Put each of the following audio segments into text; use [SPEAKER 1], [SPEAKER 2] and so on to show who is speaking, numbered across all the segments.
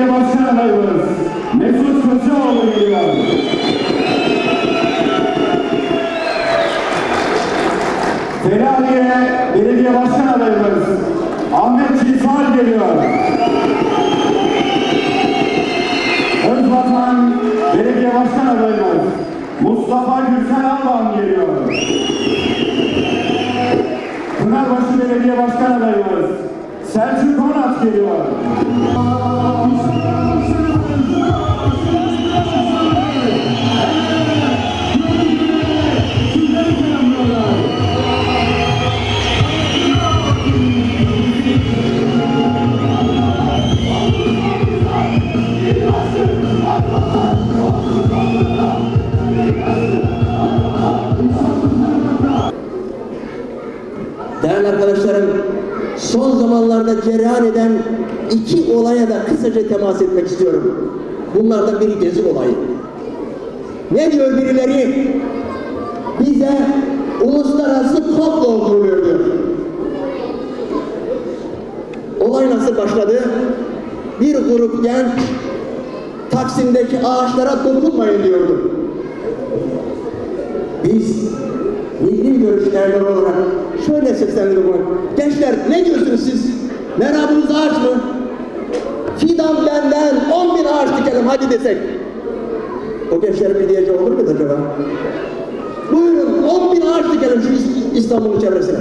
[SPEAKER 1] belediye başkan adayımız Mesut Köseoğlu geliyor. Felahiye Belediye Başkan adayımız Ahmet Çiğsal geliyor. Özvatan Belediye Başkan adayımız Mustafa Gülsen Alban geliyor. Pınarbaşı Belediye Başkan adayımız Selçuk Onat geliyor.
[SPEAKER 2] Değerli arkadaşlarım, son zamanlarda cereyan eden iki olaya da kısaca temas etmek istiyorum. Bunlardan biri Gezi olayı. Ne diyor birileri? Bize uluslararası komplo kuruluyor diyor. Olay nasıl başladı? Bir grup genç Taksim'deki ağaçlara dokunmayın diyordu. Biz milli görüş erleri olarak şöyle seslendirdik bunu. Gençler ne diyorsunuz siz? Merhabınız ağaç mı? Fidan benden 10 bin ağaç dikelim hadi desek. O gençlerin bir diyeceği olur mu acaba? Buyurun 10 bin ağaç dikelim şu İs- İstanbul'un çevresine.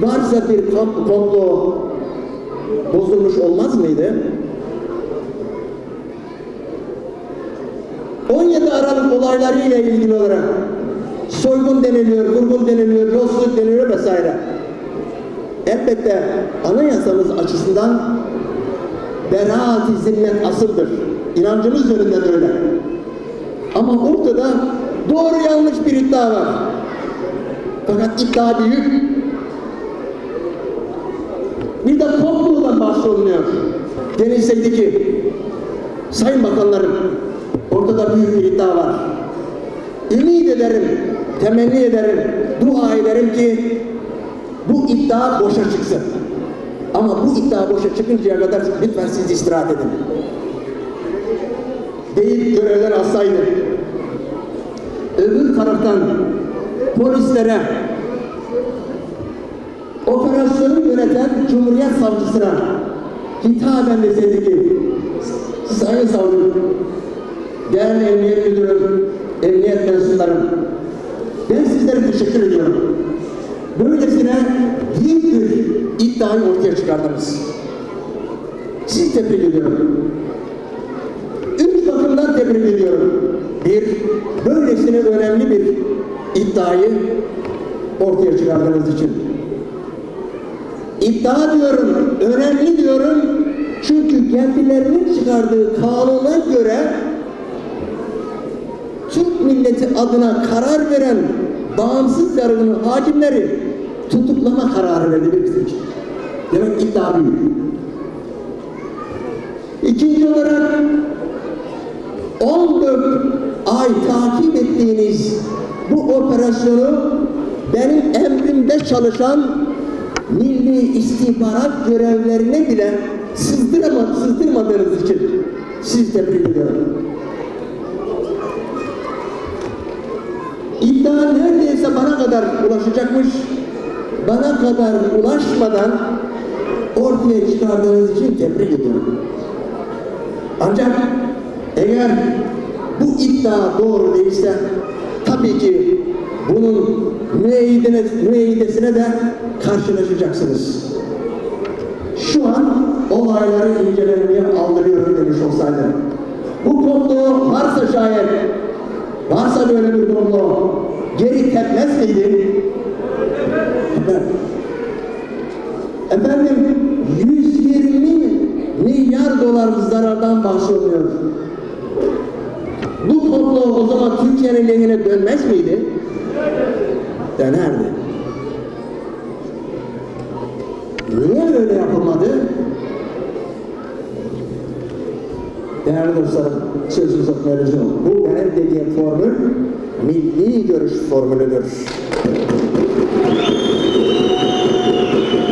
[SPEAKER 2] Varsa bir kamp komplo bozulmuş olmaz mıydı? 17 Aralık olaylarıyla ilgili olarak soygun deniliyor, vurgun deniliyor, yolsuzluk deniliyor vesaire. Elbette anayasamız açısından beraat-i asıldır. İnancımız yönünden de öyle. Ama ortada doğru yanlış bir iddia var. Fakat iddia büyük. Bir de komplodan bahsolunuyor. Denilseydi ki, Sayın Bakanlarım, ortada büyük bir iddia var. Ümit ederim, temenni ederim, dua ederim ki bu iddia boşa çıksın. Ama bu iddia boşa çıkıncaya kadar lütfen siz istirahat edin. Deyip görevden alsaydı. Öbür taraftan polislere operasyonu yöneten Cumhuriyet Savcısına hitaben deseydi ki Sayın Savcım, değerli Emniyet Müdürüm, Emniyet mensuplarım, ben sizlere teşekkür ediyorum. Böylesine büyük bir iddiayı ortaya çıkardınız. Sizi tebrik ediyorum. Üç bakımdan tebrik ediyorum. Bir, böylesine önemli bir iddiayı ortaya çıkardığınız için. İddia diyorum, önemli diyorum. Çünkü kendilerinin çıkardığı kanuna göre milleti adına karar veren bağımsız yargının hakimleri tutuklama kararı verdi bir bizim için. Demek iddia büyük. İkinci olarak 14 ay takip ettiğiniz bu operasyonu benim emrimde çalışan milli istihbarat görevlerine bile sızdırama, sızdırmadığınız için sizi tebrik ediyorum. İddia neredeyse bana kadar ulaşacakmış. Bana kadar ulaşmadan ortaya çıkardığınız için tebrik ediyorum. Ancak eğer bu iddia doğru değilse tabii ki bunun müeyyidine, müeyyidesine de karşılaşacaksınız. Şu an olayları incelemeye aldırıyorum demiş olsaydı. Bu komplo varsa şayet, varsa böyle bir komplo geri tepmez miydi? Efendim 120 milyar dolar zarardan bahsediyor. Bu komplo o zaman Türkiye'nin lehine dönmez miydi? Dönerdi. Niye böyle yapılmadı? Değerli dostlarım, söz uzatmaya. Bu benim dediğim formül, milli görüş formülüdür.